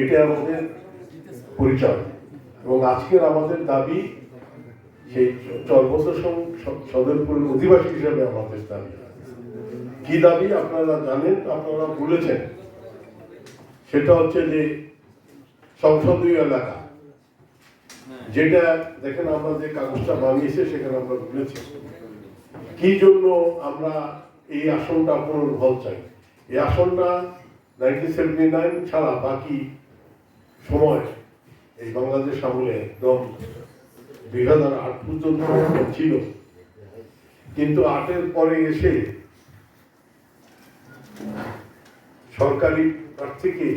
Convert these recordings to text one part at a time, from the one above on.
এটা আমাদের পরিচয়। এবং আজকের আমাদের দাবি সেই চর্বত সদরপুরের অধিবাসী হিসেবে আমাদের দাবি। কি দাবি আপনারা জানেন, আপনারা বলেছেন। সেটা হচ্ছে যে সংসদীয় এলাকা। যেটা দেখেন আমরা যে কাগজটা বানিয়েছে, সেখানে আমরা বলেছি। কি জন্য আমরা এই আসনটা আপনার পুনর্বল চাই? এই আসনটা নাইনটিন সেভেন্টি নাইন ছাড়া বাকি সময় এই বাংলাদেশ আমলে একদম দুই হাজার আট পর্যন্ত ছিল। কিন্তু আটের পরে এসে সরকারি প্রার্থীকে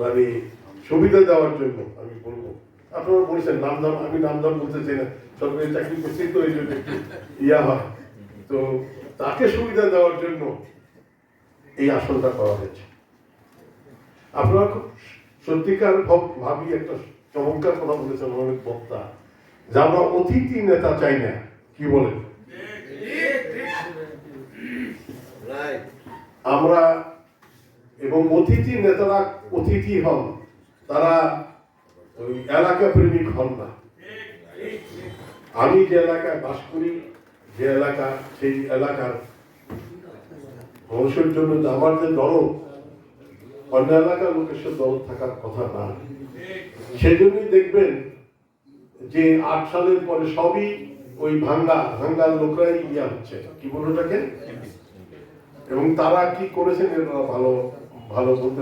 মানে সুবিধা দেওয়ার জন্য আমি বলব। আপনারা বলছেন নাম দাম আমি নাম দাম বলতে চাই না। সরকারি চাকরি করছি তো এই জন্য ইয়া হয়। তো তাকে সুবিধা দেওয়ার জন্য এই আসনটা করা হয়েছে। আপনারা খুব সত্যিকার ভাব- একটা চমৎকার কথা বলেছেন অনেক বক্তা। যে আমরা অতিথি নেতা চাই না, কি বলেন? আমরা এবং অতিথি নেতারা অতিথি হন, তারা ওই এলাকা প্রেমিক হন না। আমি যে এলাকায় বাস করি, যে এলাকা, সেই এলাকার মানুষের জন্য আমার যে দরদ অন্য এলাকার লোকের দরদ থাকার কথা না। সেজন্যই দেখবেন যে আট সালের পরে সবই ওই ভাঙ্গা ভাঙ্গার লোকরাই ইয়া হচ্ছে। কি বলব ওটাকে? এবং তারা কি করেছেন এটা ভালো ভালো বলতে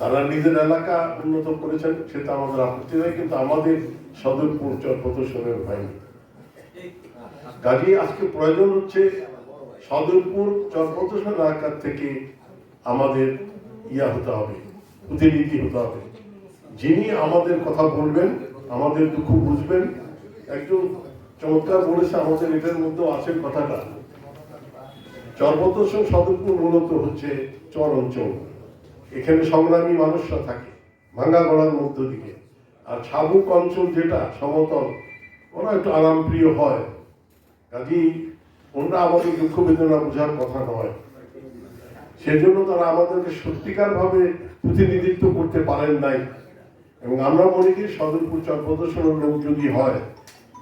তারা নিজের এলাকা উন্নত করেছেন, সেটা আমাদের আপত্তি নেই, কিন্তু আমাদের সদরপুর প্রদর্শনের হয়নি কাজে আজকে প্রয়োজন হচ্ছে সদরপুর চরপ্রদর্শন এলাকার থেকে আমাদের ইয়া হতে হবে, প্রতিনিধি হতে হবে। যিনি আমাদের কথা বলবেন, আমাদের দুঃখ বুঝবেন, একজন চমৎকার বলেছে, আমাদের এটার মধ্যে আছে কথাটা। চরপতসন সদরপুর মূলত হচ্ছে চর অঞ্চল। এখানে সংগ্রামী মানুষরা থাকে, ভাঙ্গা গড়ার মধ্য দিকে। আর ছাবুক অঞ্চল যেটা, সমতল, ওরা একটু আরামপ্রিয় হয়। কাজেই ওনারা আমাদের দুঃখ বেদনা বোঝার কথা নয়। সেজন্য তারা আমাদেরকে সত্যিকার ভাবে প্রতিনিধিত্ব করতে পারেন নাই। এবং আমরা মনে করি সদরপুর চর প্রদর্শনের লোক যদি হয়,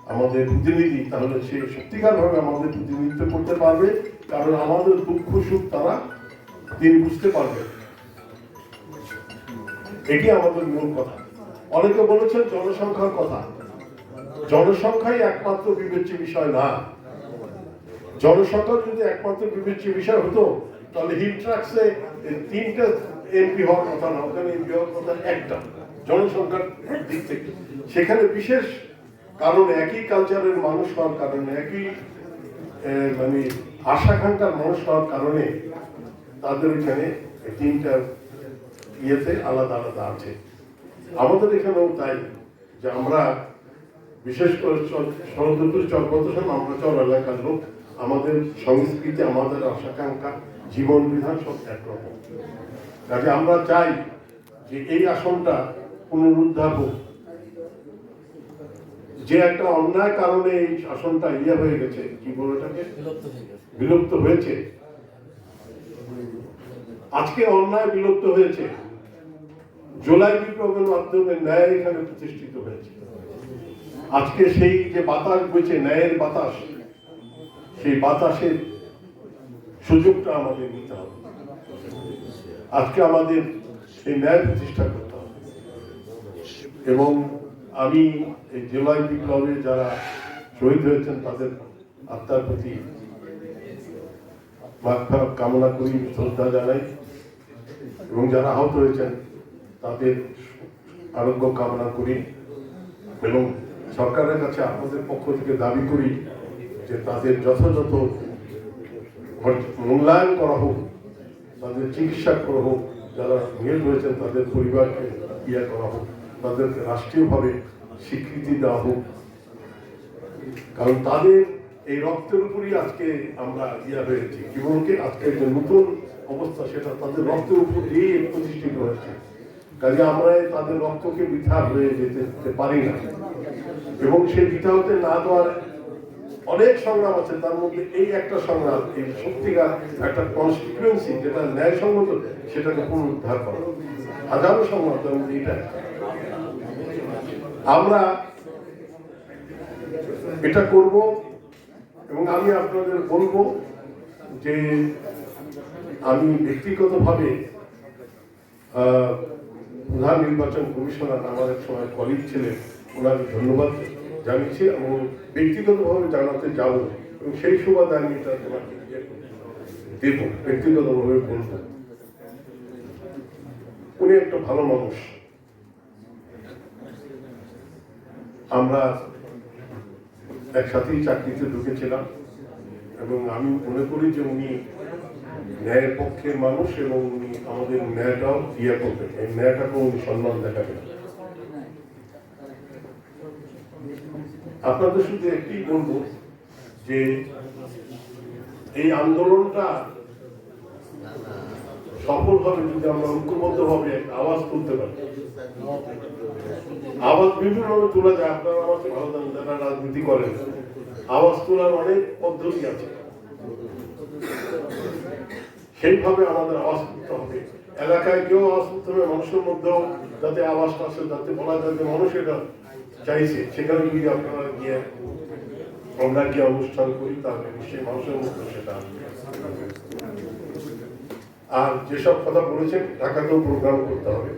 আমাদের প্রতিনিধি, তাহলে সে সত্যিকার ভাবে আমাদের প্রতিনিধিত্ব করতে পারবে, কারণ আমাদের দুঃখ সুখ তারা তিনি বুঝতে পারবে। এটি আমাদের মূল কথা। অনেকে বলেছেন জনসংখ্যার কথা। জনসংখ্যাই একমাত্র বিবেচ্য বিষয় না। জনসংখ্যা যদি একমাত্র বিবেচ্য বিষয় হতো তাহলে হিল ট্রাক্সে তিনটা এমপি হওয়ার কথা না, ওখানে এমপি হওয়ার কথা একটা, জনসংখ্যার দিক থেকে। সেখানে বিশেষ কারণ একই কালচারের মানুষ হওয়ার কারণে, একই মানে আশাকাঙ্ক্ষার মানুষ হওয়ার কারণে তাদের এই তিনটা ইয়েতে আলাদা আলাদা আছে। আমাদের এখানেও তাই, যে আমরা বিশেষ করে সরদপুর চরপদর্শন আমরা চর এলাকার লোক, আমাদের সংস্কৃতি, আমাদের আশাকাঙ্ক্ষা জীবন বিধান সব একরকম কাজে আমরা চাই যে এই আসনটা পুনরুদ্ধার হোক। যে একটা অন্যায় কারণে এই আসনটা ইয়ে হয়ে গেছে কি বলটাকে বিলুপ্ত হয়েছে। আজকে অন্যায় বিলুপ্ত হয়েছে। জুলাই বিপ্লবের মাধ্যমে ন্যায় এখানে প্রতিষ্ঠিত হয়েছে। আজকে সেই যে বাতাস বইছে ন্যায়ের বাতাস সেই বাতাসের সুযোগটা আমাদের নিতে হবে। আজকে আমাদের সেই ন্যায় প্রতিষ্ঠা করতে হবে। এবং আমি এই জুলাই বিপ্লবে যারা শহীদ হয়েছেন, তাদের আত্মার প্রতি কামনা করি, শ্রদ্ধা জানাই। এবং যারা আহত হয়েছেন, তাদের আরোগ্য কামনা করি। এবং সরকারের কাছে আপনাদের পক্ষ থেকে দাবি করি যে তাদের যথাযথ মূল্যায়ন করা হোক, তাদের চিকিৎসা করা হোক, যারা নিহত হয়েছেন তাদের পরিবারকে ইয়া করা হোক, তাদেরকে রাষ্ট্রীয়ভাবে স্বীকৃতি দেওয়া হোক। কারণ তাদের এই রক্তের উপরই আজকে আমরা ইয়া হয়েছি। জীবনকে আজকে যে নতুন অবস্থা, সেটা তাদের রক্তের উপর দিয়েই প্রতিষ্ঠিত হয়েছে। কাজে আমরা তাদের রক্তকে বৃথা হয়ে যেতে পারি না। এবং সেই বৃথা হতে না দেওয়ার অনেক সংগ্রাম আছে, তার মধ্যে এই একটা সংগ্রাম, এই সত্যিকার একটা কনস্টিটুয়েন্সি যেটা ন্যায়সঙ্গত, সেটাকে পুনরুদ্ধার করা। হাজারো সংগ্রাম, তার মধ্যে এটা আমরা এটা করব এবং আমি আপনাদের বলব যে আমি ব্যক্তিগতভাবে প্রধান নির্বাচন কমিশনার আমার এক সময় কলিগ ছিলেন, ওনাকে ধন্যবাদ। জানিয়েছি এবং ব্যক্তিগতভাবে জানাতে যাব এবং সেই সুবাদে আমি এটা তোমাকে দেব, ব্যক্তিগতভাবে বলব। উনি একটা ভালো মানুষ। আমরা একসাথেই চাকরিতে ঢুকেছিলাম এবং আমি মনে করি যে উনি ন্যায়ের পক্ষের মানুষ এবং উনি আমাদের ন্যায়টাও ইয়ে করবেন এই ন্যায়টাকেও উনি সম্মান দেখাবেন। আপনাদের শুধু একটি বলব যে এই আন্দোলনটা সফল হবে যদি আমরা ঐক্যবদ্ধভাবে একটা আওয়াজ তুলতে পারি, আওয়াজ বিভিন্নভাবে তোলা যায়, আপনারা আমাকে ভালো জানেন, যারা রাজনীতি করেন, আওয়াজ তোলার অনেক পদ্ধতি আছে। সেইভাবে আমাদের আওয়াজ করতে হবে। এলাকায় কেউ আওয়াজ করতে হবে, মানুষের মধ্যেও যাতে আওয়াজটা আসে, যাতে বলা যায় যে মানুষ এটা চাইছে, সেখানে যদি আপনারা গিয়ে আমরা গিয়ে অনুষ্ঠান করি, তাহলে নিশ্চয়ই মানুষের মধ্যে সেটা আর যেসব কথা বলেছেন, ঢাকাতেও প্রোগ্রাম করতে হবে।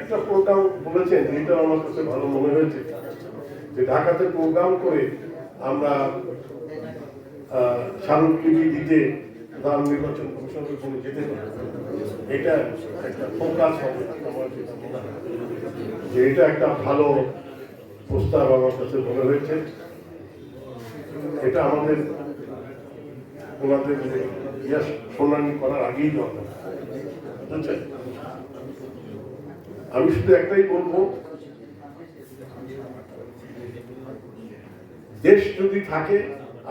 একটা প্রোগ্রাম বলেছেন এটা আমার কাছে ভালো মনে হয়েছে, যে ঢাকাতে প্রোগ্রাম করে আমরা স্মারকলিপি দিতে প্রধান নির্বাচন কমিশনের কোনো যেতে পারি এটা একটা ফোকাস হবে, আমার যেটা। যে এটা একটা ভালো প্রস্তাব আমার কাছে মনে হয়েছে। এটা আমাদের ওনাদের শুনানি করার আগেই দরকার। আমি শুধু একটাই বলব, দেশ যদি থাকে,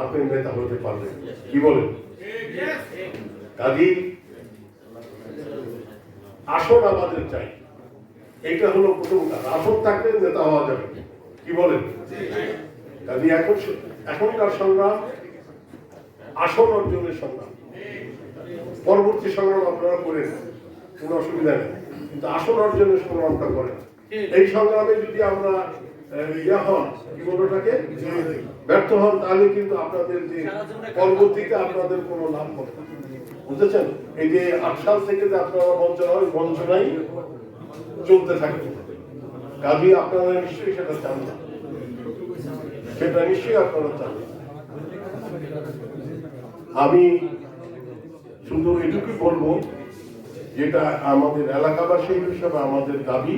আপনি নেতা হতে পারবেন। কি বলেন? কাজী আসন আমাদের চাই। এটা হলো প্রথম কাজ আসন থাকলে নেতা হওয়া যাবে। কি বলেন? কাজী এখন এখনকার সংগ্রাম আসন অর্জনের সংগ্রাম। পরবর্তী সংগ্রাম আপনারা করেন, কোনো অসুবিধা নেই। কিন্তু আসন অর্জনের সংগ্রামটা করেন। এই সংগ্রামে যদি আমরা ইয়া হন, কি বলব ওটাকে? ব্যর্থ হন, তাহলে কিন্তু আপনাদের যে পরবর্তীতে আপনাদের কোনো লাভ হবে। বুঝেছেন? এই যে আট সাল থেকে যে আপনারা বঞ্চনা হয়, বঞ্চনাই চলতে থাকে। কাজী আপনারা নিশ্চয়ই সেটা চান না সেটা নিশ্চয়ই আপনারা চান আমি শুধু এটুকুই বলব, যেটা আমাদের এলাকাবাসী হিসাবে আমাদের দাবি।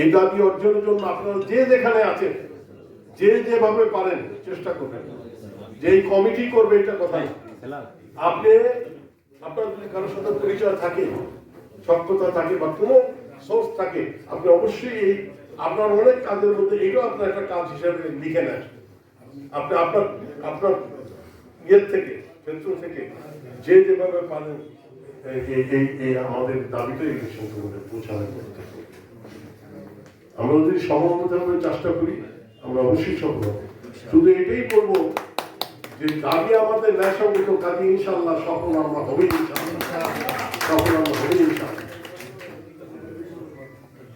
এই দাবি অর্জনের জন্য আপনারা যে যেখানে আছেন, যে যেভাবে পারেন চেষ্টা করবেন। যে কমিটি করবে এটা কথা আপনি, আপনার যদি কারোর সাথে পরিচয় থাকে সক্ষতা থাকে বা কোনো সোর্স থাকে, আপনি অবশ্যই এই আপনার অনেক কাজের মধ্যে এটাও আপনার একটা কাজ হিসাবে লিখে নেন। আপনি আপনার আপনার ইয়ের থেকে, ক্ষেত্র থেকে, যে যেভাবে পারেন আমাদের এই বিষয়গুলো পৌঁছানো করতে আমরা যদি সমবেতভাবে চেষ্টা করি, আমরা অবশ্যই সফল হব। শুধু এটাই করব যে দাবি আমাদের ন্যায়সঙ্গত, কাজে ইনশাল্লাহ সফল আমরা হবেই ইনশাল্লাহ সফল আমরা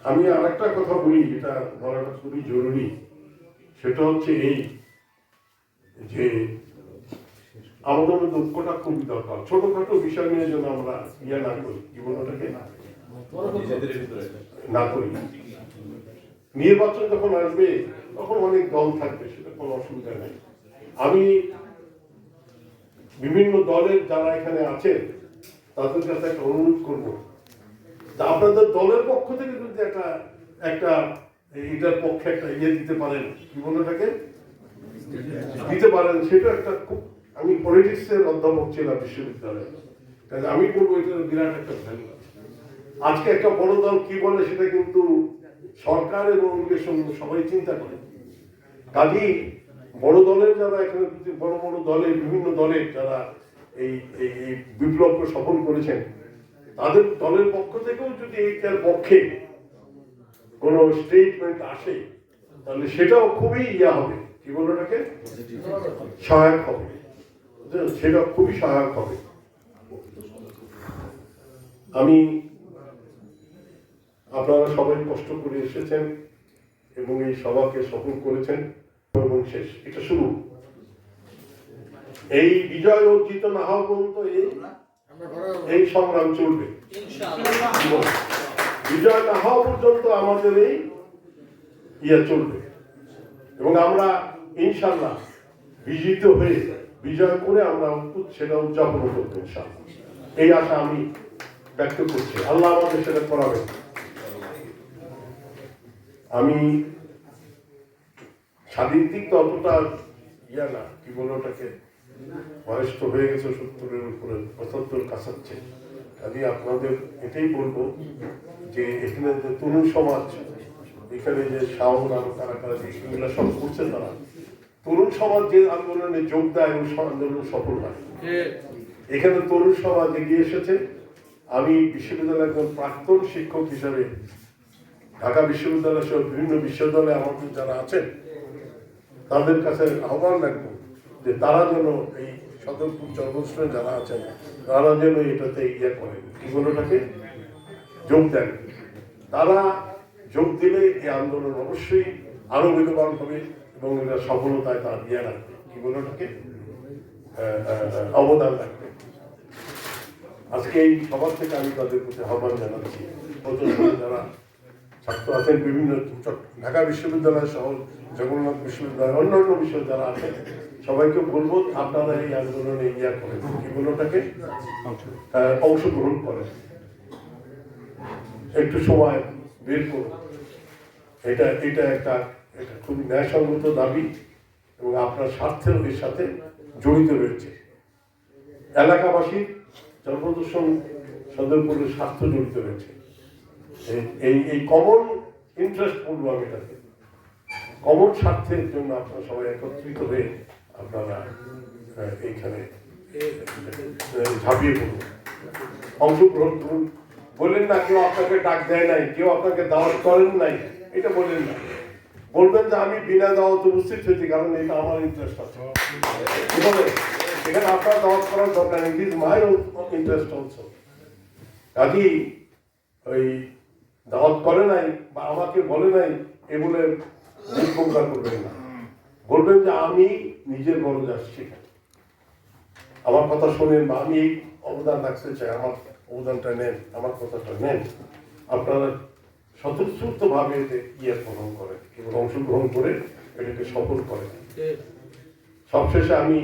আমি আর একটা কথা বলি যেটা বলাটা খুবই জরুরি। সেটা হচ্ছে এই যে আমাদের ঐক্যটা খুবই দরকার। ছোটখাটো বিষয় নিয়ে যেন আমরা ইয়ে না করি জীবনটাকে না করি। নির্বাচন যখন আসবে তখন অনেক দল থাকবে সেটা কোনো অসুবিধা নেই। আমি বিভিন্ন দলের যারা এখানে আছেন তাদের কাছে একটা অনুরোধ করব। আপনাদের দলের পক্ষ থেকে যদি একটা একটা এটার পক্ষে একটা ইয়ে দিতে পারেন, কি বলে দিতে পারেন, সেটা একটা খুব, আমি পলিটিক্সের অধ্যাপক ছিলাম বিশ্ববিদ্যালয়ে। কাজে আমি বলব এটা বিরাট একটা ভ্যালু আজকে একটা বড় দল কি বলে সেটা কিন্তু সরকার এবং ইলেকশন সবাই চিন্তা করে। কাজেই বড় দলের যারা এখানে, বড় বড় দলের বিভিন্ন দলের যারা এই এই বিপ্লবকে সফল করেছেন তাদের দলের পক্ষ থেকেও যদি এইটার পক্ষে কোনো স্টেটমেন্ট আসে, তাহলে সেটাও খুবই ইয়া হবে। কি বলব এটাকে সহায়ক হবে। সেটা খুবই সহায়ক হবে। আমি, আপনারা সবাই কষ্ট করে এসেছেন এবং এই সভাকে সফল করেছেন। এবং শেষ। এটা শুরু। এই বিজয় অর্জিত না হওয়া পর্যন্ত এই এই সংগ্রাম চলবে। বিজয় না হওয়া পর্যন্ত আমাদের এই ইয়ে চলবে। এবং আমরা ইনশাল্লাহ বিজিত হয়ে বিজয় করে আমরা সেটা উদযাপন করব ইনশাল্লাহ। এই আশা আমি ব্যক্ত করছি। আল্লাহ আমাদের সেটা করাবেন। আমি স্বাধীন দিক তো অতটা ইয়া না, কি বলে ওটাকে? বয়স তো হয়ে গেছে সত্তরের উপরে, পঁচাত্তর কাছাচ্ছে আমি আপনাদের এটাই বলব যে এখানে যে তরুণ সমাজ, এখানে যে শাওন আরও কারা যে এগুলো সব করছে তারা, তরুণ সমাজ যে আন্দোলনে যোগ দেয় সব আন্দোলন সফল হয়। এখানে তরুণ সমাজ এগিয়ে এসেছে। আমি বিশ্ববিদ্যালয়ের একজন প্রাক্তন শিক্ষক হিসাবে ঢাকা বিশ্ববিদ্যালয় সহ বিভিন্ন বিশ্ববিদ্যালয়ে আমাদের যারা আছেন, তাদের কাছে আহ্বান রাখব যে তারা যেন এই সদরপুর জন্মস্থানে যারা আছেন, তারা যেন এটাতে ইয়ে করেন। কি বলোটাকে যোগ দেন। তারা যোগ দিলে এই আন্দোলন অবশ্যই আরও বেগবান হবে এবং এটা সফলতায় তার ইয়ে রাখবে। কি বলোটাকে অবদান রাখবে। আজকে এই সবার থেকে আমি তাদের প্রতি আহ্বান জানাচ্ছি। যারা ছাত্র আছেন বিভিন্ন ঢাকা বিশ্ববিদ্যালয় সহ জগন্নাথ বিশ্ববিদ্যালয় অন্যান্য বিষয় যারা আছেন সবাইকে বলব আপনারা এই আন্দোলনে ইয়া এগুলোটাকে আহ, অংশগ্রহণ করেন। একটু সময় বের করুন। এটা এটা একটা এটা খুবই ন্যায়সঙ্গত দাবি এবং আপনার স্বার্থের এর সাথে জড়িত রয়েছে। এলাকাবাসীর জনপ্রদর্শন সদরপুরের স্বার্থ জড়িত রয়েছে। এই- এই কমন ইন্টারেস্ট আমি এটাকে কমন স্বার্থের জন্য আপনারা সবাই একত্রিত হয়ে আপনারা এইখানে ঝাঁপিয়ে পড়ুন। অংশগ্রহণ করুন। বললেন না, কেউ আপনাকে ডাক দেয় নাই, কেউ আপনাকে দাওয়াত করেন নাই, এটা বললেন না। বলবেন যে আমি বিনা দাওয়াত উপস্থিত হয়েছি, কারণ এটা আমার ইন্টারেস্ট আছে। এখানে আপনার দাওয়াত করার দরকার it is my interest also কাজেই ওই দাওয়াত করে নাই বা আমাকে বলে নাই এ বলে নিষ্পঙ্গা করবেন না। বলবেন যে আমি নিজের গরজ আসছি আমার কথা শোনেন বা আমি এই অবদান রাখতে চাই, আমার অবদানটা নেন, আমার কথাটা নেন। আপনারা স্বতঃস্ফূর্ত ভাবে এতে ইয়ে গ্রহণ করেন এবং অংশগ্রহণ করে এটাকে সফল করেন। সবশেষে আমি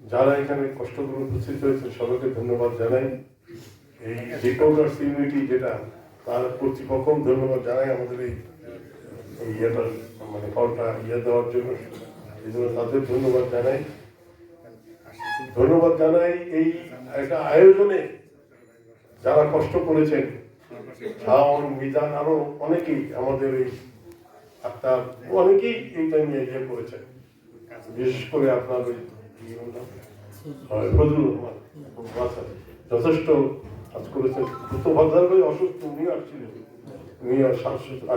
যারা এখানে কষ্ট করে উপস্থিত হয়েছে সবাইকে ধন্যবাদ জানাই। এই রিকভার্স ইউনিটি যেটা তার কর্তৃপক্ষ ধন্যবাদ জানাই আমাদের এই এই ইয়েটা মানে কলটা ইয়ে দেওয়ার জন্য। এই জন্য তাদের ধন্যবাদ জানাই। ধন্যবাদ জানাই এই একটা আয়োজনে যারা কষ্ট করেছেন। শাওন, মিজান আরও অনেকেই আমাদের এই আপনার অনেকেই এইটা নিয়ে ইয়ে করেছেন। বিশেষ করে আপনার ওই রহমান। যথেষ্ট কাজ করেছেন। তো ভদ্রার ভাই অসুস্থ উনি আসছিলেন। উনি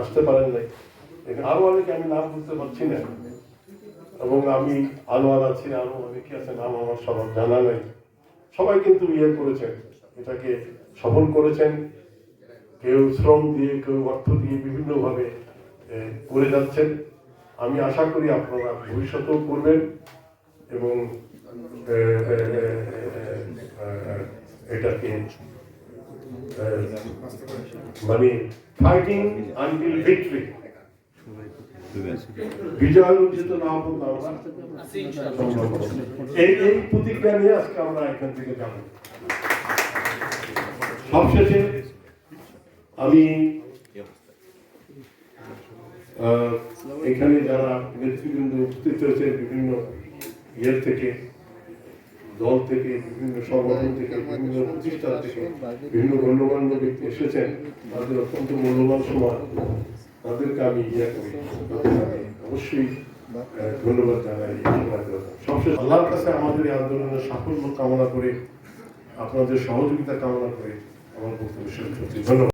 আসতে পারেন নাই। আরও অনেকে আমি নাম বুঝতে পারছি না। এবং আমি আনোয়ার আছি, আরও অনেকে আছে, নাম আমার সবার জানা নাই। সবাই কিন্তু ইয়ে করেছেন। এটাকে সফল করেছেন। কেউ শ্রম দিয়ে, কেউ অর্থ দিয়ে বিভিন্নভাবে করে যাচ্ছেন। আমি আশা করি আপনারা ভবিষ্যতেও করবেন এবং এটাকে মানে ফাইটিং আনটিল ভিক্টরি বিজয় অর্জিত না পর্যন্ত আমরা। এই এই প্রতিজ্ঞা নিয়ে আজকে আমরা এখান থেকে যাব। সবশেষে আমি এখানে যারা নেতৃবৃন্দ উপস্থিত হয়েছে বিভিন্ন ইয়ের থেকে দল থেকে বিভিন্ন সংগঠন থেকে বিভিন্ন প্রতিষ্ঠান থেকে বিভিন্ন গণ্যমান্য ব্যক্তি এসেছেন। তাদের অত্যন্ত মূল্যবান সময় তাদেরকে আমি ইয়া করি। আমি অবশ্যই ধন্যবাদ জানাই। সবশেষে আল্লাহর কাছে আমাদের এই আন্দোলনের সাফল্য কামনা করে আপনাদের সহযোগিতা কামনা করে আমার বক্তব্য শেষ করছি। ধন্যবাদ।